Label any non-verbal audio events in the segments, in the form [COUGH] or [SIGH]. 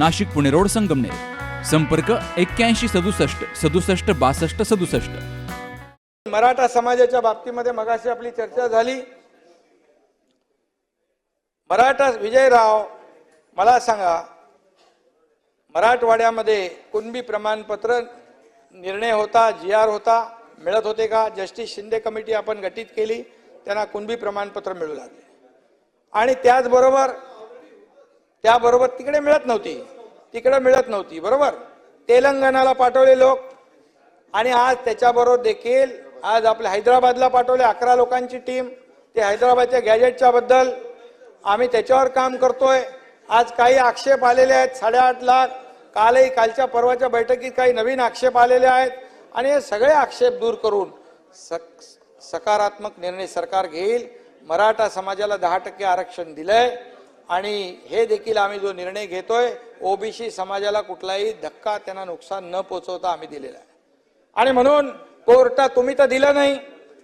Nashik Pune road Sangamner. संपर्क एक्क्याऐंशी सदुसष्ट सदुसष्ट बासष्ट सदुसष्ट. मराठा समाजाच्या बाबतीमध्ये मगाशी आपली चर्चा झाली. मराठा विजयराव मला सांगा मराठवाड्यामध्ये कुणबी प्रमाणपत्र निर्णय होता जी आर होता मिळत होते का? जस्टिस शिंदे कमिटी आपण गठीत केली त्यांना कुणबी प्रमाणपत्र मिळू लागले. आणि त्याचबरोबर त्याबरोबर तिकडे मिळत नव्हती. तिकडे मिळत नव्हती बरोबर? तेलंगणाला पाठवले लोक. आणि आज त्याच्याबरोबर देखील आज आपल्या हैदराबादला पाठवले अकरा लोकांची टीम. ते हैदराबादच्या गॅजेटच्या बद्दल आम्ही त्याच्यावर काम करतोय. आज काही आक्षेप आलेले आहेत साडेआठ लाख. कालही कालच्या परवाच्या बैठकीत काही नवीन आक्षेप आलेले आहेत. आणि हे सगळे आक्षेप दूर करून सक सकारात्मक निर्णय सरकार घेईल. मराठा समाजाला दहा टक्के आरक्षण दिलंय. आणि हे देखील आम्ही जो निर्णय घेतोय ओबीसी समाजाला कुठलाही धक्का त्यांना नुकसान न पोचवता आम्ही दिलेला आहे. आणि म्हणून कोर्टात तुम्ही तर दिलं नाही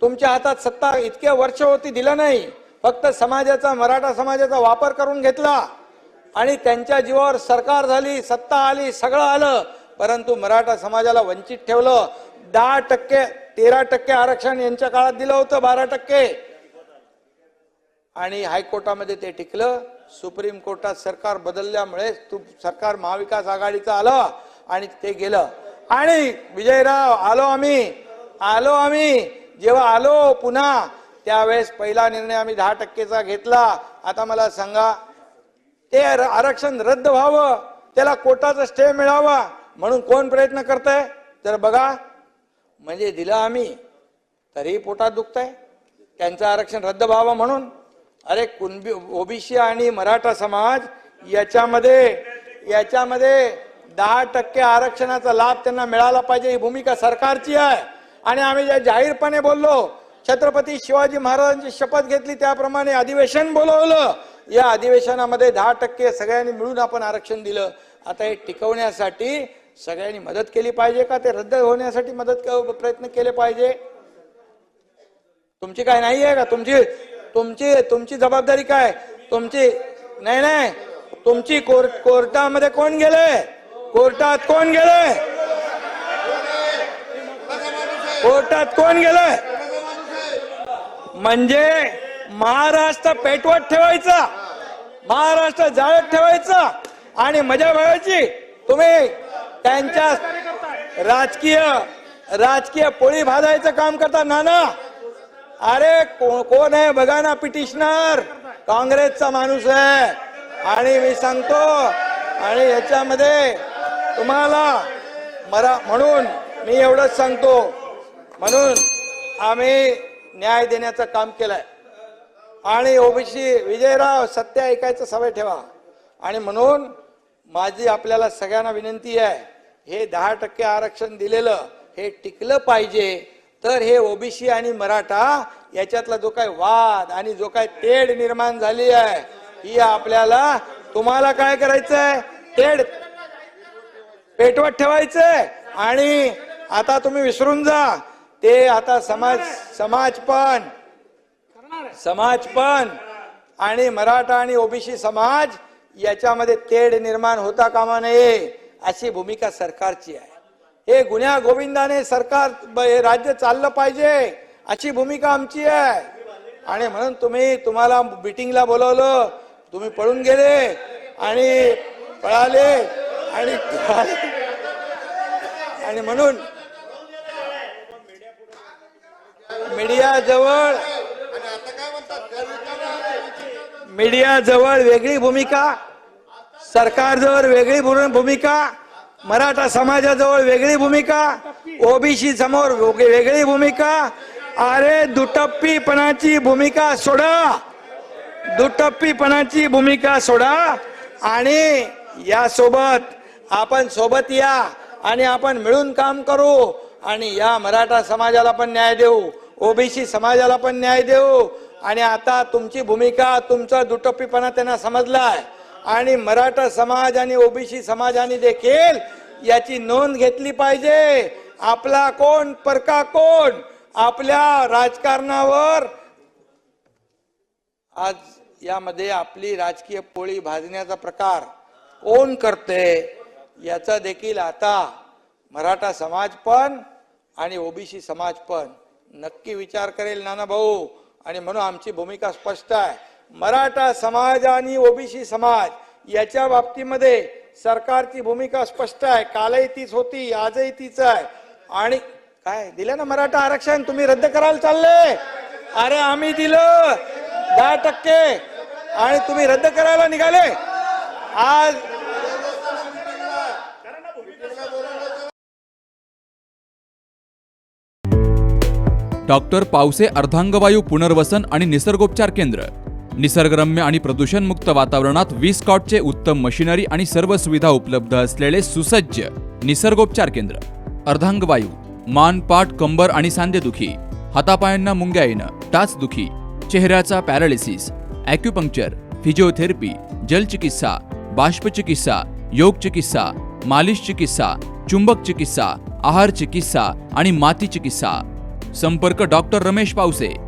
तुमच्या हातात सत्ता इतक्या वर्ष होती दिलं नाही फक्त समाजाचा मराठा समाजाचा वापर करून घेतला. आणि त्यांच्या जीवावर सरकार झाली सत्ता आली सगळं आलं परंतु मराठा समाजाला वंचित ठेवलं. दहा टक्के तेरा टक्के आरक्षण यांच्या काळात दिलं होतं बारा टक्के. आणि हायकोर्टामध्ये ते टिकलं. सुप्रीम कोर्टात सरकार बदलल्यामुळे तू सरकार महाविकास आघाडीचं आलं आणि ते गेलं. आणि विजयराव आलो आम्ही. आलो आम्ही. जेव्हा आलो पुन्हा त्यावेळेस पहिला निर्णय आम्ही दहा टक्केचा घेतला. आता मला सांगा ते आरक्षण रद्द व्हावं त्याला कोर्टाचा स्टे मिळावा म्हणून कोण प्रयत्न करतंय? तर बघा म्हणजे दिलं आम्ही तरीही पोटात दुखतंय. त्यांचं आरक्षण रद्द व्हावं म्हणून अरे कुणबी ओबीसी आणि मराठा समाज याच्यामध्ये याच्यामध्ये दहा टक्के आरक्षणाचा लाभ त्यांना मिळाला पाहिजे ही भूमिका सरकारची आहे. आणि आम्ही ज्या जाहीरपणे बोललो छत्रपती शिवाजी महाराजांची शपथ घेतली त्याप्रमाणे अधिवेशन बोलवलं. या अधिवेशनामध्ये दहा टक्के सगळ्यांनी मिळून आपण आरक्षण दिलं. आता हे टिकवण्यासाठी सगळ्यांनी मदत केली पाहिजे का? ते रद्द होण्यासाठी मदत प्रयत्न केले पाहिजे? तुमची काय नाही आहे का? तुमची तुमची तुमची जबाबदारी काय? तुमची नाही नाही. तुमची कोर्ट कोर्टामध्ये कोण गेले? कोर्टात कोण गेले? कोर्टात कोण गेलंय म्हणजे महाराष्ट्र पेटवत ठेवायचा. महाराष्ट्र जाळत ठेवायचा. आणि मजा बघायची तुम्ही त्यांच्या राजकीय राजकीय पोळी भाजायचं काम करता नाना. अरे कोण आहे? बघा ना पिटिशनर. काँग्रेसचा माणूस आहे. आणि मी सांगतो आणि याच्यामध्ये तुम्हाला मरा म्हणून मी एवढंच सांगतो. म्हणून आम्ही न्याय देण्याचं काम केलंय. आणि ओबीसी विजयराव सत्य ऐकायचं सवय ठेवा. आणि म्हणून माझी आपल्याला सगळ्यांना विनंती आहे हे दहा टक्के आरक्षण दिलेलं हे टिकलं पाहिजे. तर हे ओबीसी आणि मराठा याच्यातला जो काय वाद आणि जो काय तेढ निर्माण झाली आहे ही आपल्याला तुम्हाला काय करायचंय? तेढ पेटवत ठेवायचंय. आणि आता तुम्ही विसरून जा. ते आता समाज समाज पण समाज पण आणि मराठा आणि ओबीसी समाज याच्यामध्ये तेढ निर्माण होता कामा नये अशी भूमिका सरकारची आहे. हे गुन्ह्या गोविंदाने सरकार हे राज्य चाललं पाहिजे अशी भूमिका आमची आहे. आणि म्हणून तुम्ही तुम्हाला मिटिंगला बोलवलं तुम्ही पळून गेले आणि पळाले आणि [LAUGHS] आणि म्हणून मीडिया जवळ मीडिया जवळ वेगळी भूमिका सरकारजवळ वेगळी भूमिका मराठा समाजाजवळ वेगळी भूमिका ओबीसी समोर वेगळी भूमिका अरे दुटप्पीपणाची भूमिका सोडा. दुटप्पीपणाची भूमिका सोडा. आणि यासोबत आपण सोबत या आणि आपण मिळून काम करू आणि या मराठा समाजाला पण न्याय देऊ ओबीसी समाजाला पण न्याय देऊ. आणि आता तुमची भूमिका तुमचा दुटप्पीपणा त्यांना समजलाय. आणि मराठा समाज आणि ओबीसी समाजाने देखील याची नोंद घेतली पाहिजे. आपला कोण? परका कोण? आपल्या राजकारणावर. आज यामध्ये आपली राजकीय पोळी भाजण्याचा प्रकार कोण करते याचा देखील आता मराठा समाज पण आणि ओबीसी समाज पण नक्की विचार करेल नाना भाऊ आणि म्हणून आमची भूमिका स्पष्ट आहे. मराठा समाज आणि ओबीसी समाज याच्या बाबतीमध्ये सरकारची भूमिका स्पष्ट आहे. कालही तीच होती आजही तीच आहे. आणि काय दिलं ना मराठा आरक्षण? तुम्ही रद्द करायला चालले? अरे आम्ही दिलं. दहा टक्के. आणि तुम्ही रद्द करायला निघाले. आज डॉक्टर पावसे अर्धांगवायू पुनर्वसन आणि निसर्गोपचार केंद्र. निसर्गरम्य आणि प्रदूषणमुक्त वातावरणात वीस कॉटचे उत्तम मशिनरी आणि सर्व सुविधा उपलब्ध असलेले सुसज्ज निसर्गोपचार केंद्र. अर्धांगवायू मान पाठ कंबर आणि सांधेदुखी हातापायांना मुंग्या येणं टाचदुखी चेहऱ्याचा पॅरालिसिस ॲक्युपंक्चर फिजिओथेरपी जलचिकित्सा बाष्पचिकित्सा योग चिकित्सा मालिश चिकित्सा चुंबक चिकित्सा आहार चिकित्सा आणि माती चिकित्सा. संपर्क डॉक्टर रमेश पावसे.